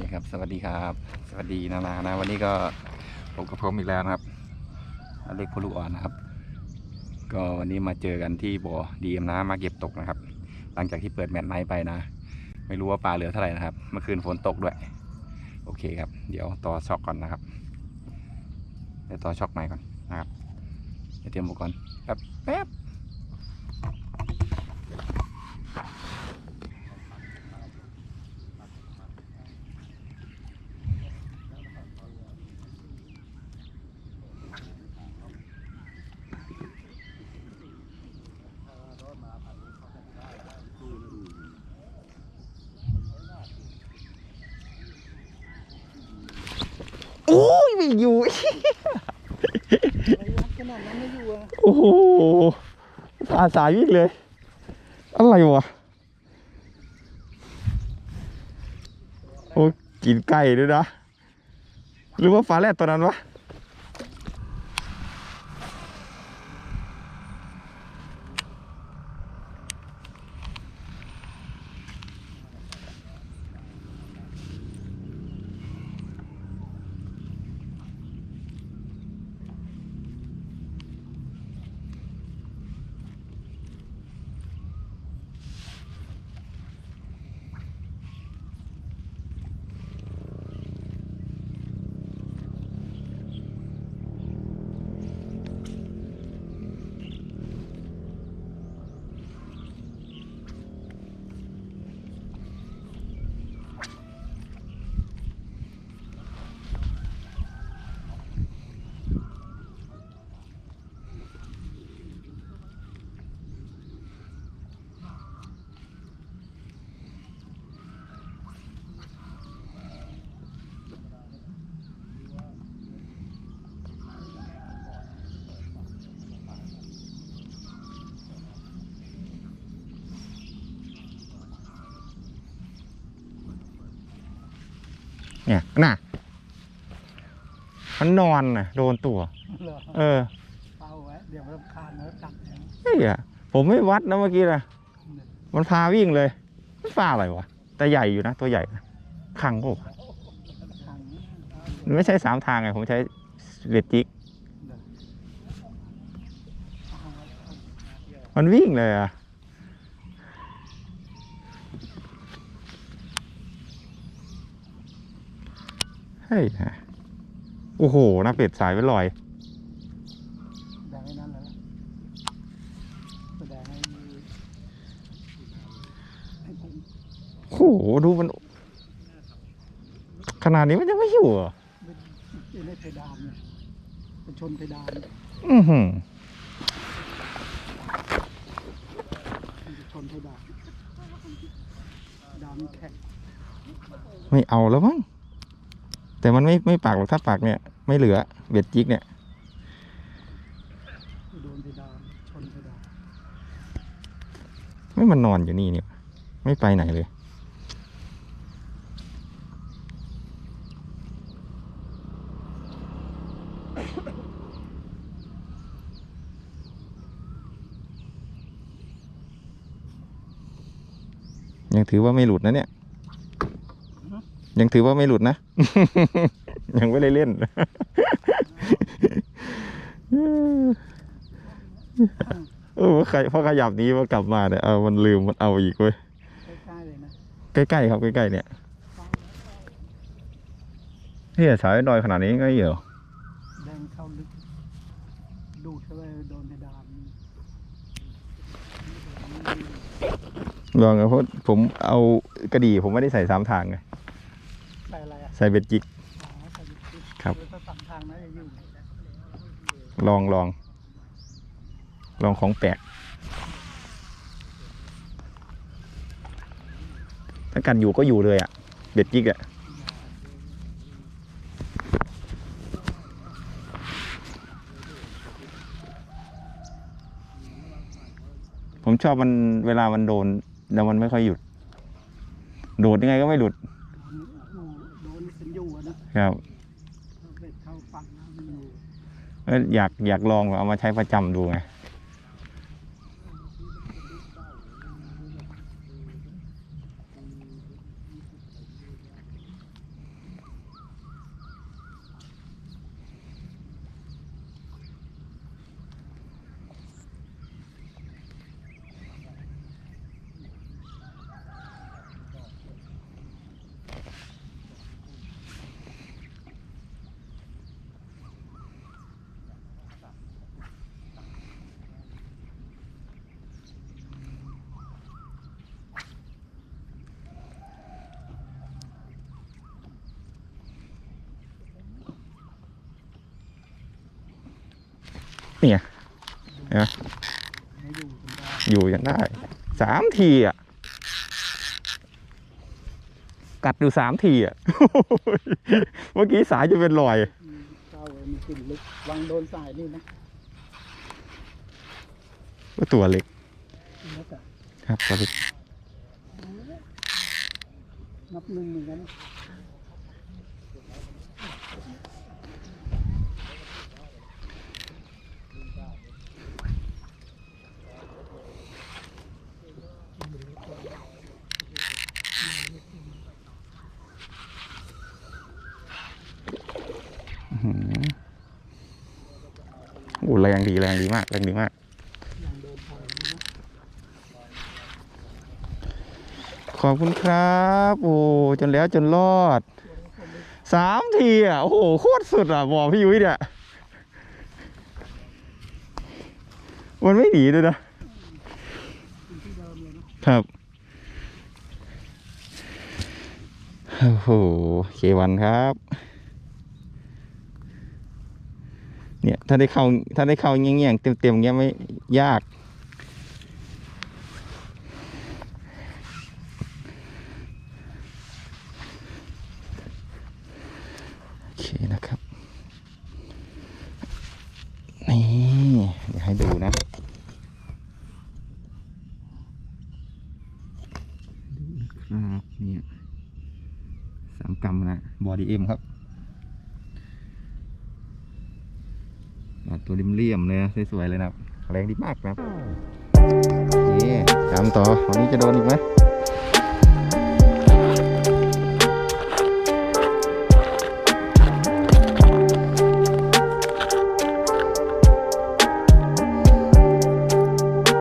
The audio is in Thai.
เคครับ สวัสดีครับ สวัสดีนานานะ วันนี้ก็ผมกับผมอีกแล้วนะครับอเล็กพลูกอ่อนนะครับ ก็วันนี้มาเจอกันที่บ่อดีเอ็มนะมาเก็บตกนะครับ หลังจากที่เปิดแมตช์ไนท์ไปนะ ไม่รู้ว่าปลาเหลือเท่าไหร่นะครับ เมื่อคืนฝนตกด้วย โอเคครับ เดี๋ยวต่อช็อคก่อนนะครับเดี๋ยวต่อช็อคใหม่ก่อนนะครับเดี๋ยวเตรียมอุปกรณ์แป๊บแป๊บ โอ้ยไม่อยู่ ขนาดนั้นไม่อยู่อะโอ้โหอาสายวิ่งเลย อะไรวะ โอ้กินไก่ด้วยนะ หรือว่าฟ้าแรดตัวนั้นวะ เนี่ยน่ะมันนอนน่ะโดนตัวเหรอเออเป้าไว้เดี๋ยวรำคาญแล้วกัดเนี่ยเฮ้ยอะผมไม่วัดนะเมื่อกี้นะมันพาวิ่งเลยมันปลาอะไรวะแต่ใหญ่อยู่นะตัวใหญ่นะขังโอ้ขังมันไม่ใช่สามทางไงผมใช้เวทจิกมันวิ่งเลยอะ เฮ้ยฮะโอ้โหน้าเป็ดสายไปลอยแดงไอ้นั่นแล้วแสดงให้ให้ผมโอ้โหดูมัน ขนาดนี้มันยังไม่อยู่เหรอเป็นในเพดานเนี่ยเป็นชนเพดานเนี่ยอือหือมันจะชนเพดานดานแข็งไม่เอาแล้วมั้ง แต่มันไม่ไม่ปากหรอกถ้าปากเนี่ย ไม่เหลือเบ็ดจิกเนี่ยโดนเพดานชนเพดานไม่มันนอนอยู่นี่เนี่ย ไม่ไปไหนเลย ยังถือว่าไม่หลุดนะเนี่ย ยังถือว่าไม่หลุดนะ ยังไม่ได้เล่น เออใครพอขยับนี้มากลับมาเนี่ยเอามันลืมมันเอาอีกเว้ยใกล้ๆเลยนะใกล้ๆครับใกล้ๆเนี่ยเฮียสายดอยขนาดนี้ก็เหรอแดงเข้าลึกดูดเข้าไปโดนเพดานลองนะเพราะผมเอากระดี่ผมไม่ได้ใส่สามทางไง ใส่อะไรอะใส่เบ็ดจิก อ๋อใส่ลิปสติกครับเออถ้าสั่งทางนั้นจะอยู่ลองลอง ลองของแปลกถ้ากันอยู่ก็อยู่เลยอะเบ็ดจิกอะผมชอบมันเวลามันโดน แล้วมันไม่ค่อยหยุด โดดยังไงก็ไม่หลุด อยู่โดนฉันอยู่อะนะ ครับเบ็ดเข้าฝั่งนะมันอยู่เอ้ยอยากอยากลองเอามาใช้ประจำดูไง เนี่ยไม่อยู่กันได้อยู่ยังได้สามทีอะ กัดอยู่สามทีอะ เมื่อกี้สายจะเป็นรอยอืมเจ้าเอ้ยมันกินลึกวางโดนสายนี่นะก็ตัวเล็กแล้วแต่ครับตัวเล็กนับหนึ่งเหมือนกัน โอ้แรงดีแรงดีมากแรงดีมากขอบคุณครับ โอ้จนแล้วจนรอดสามทีอะ โอ้โห โคตรสุดอะ บอกพี่ยุ้ยเนี่ย มันไม่หนีด้วยนะอยู่ที่เดิมเลยนะครับ โอ้โหเควันครับ เนี่ยถ้าได้เข้าถ้าได้เข้าเงี้ยงๆเต็มๆเงี้ยไม่ยาก โอเคนะครับ นี่เดี๋ยวให้ดูนะครับเนี่ยสามกรัมนะบอดี้เอ็มครับอ่า ตัวเลี่ยมๆเลยนะสวยๆเลยนะครับแรงดีมากนะครับโอเคตามต่อวันนี้จะโดนอีกไหม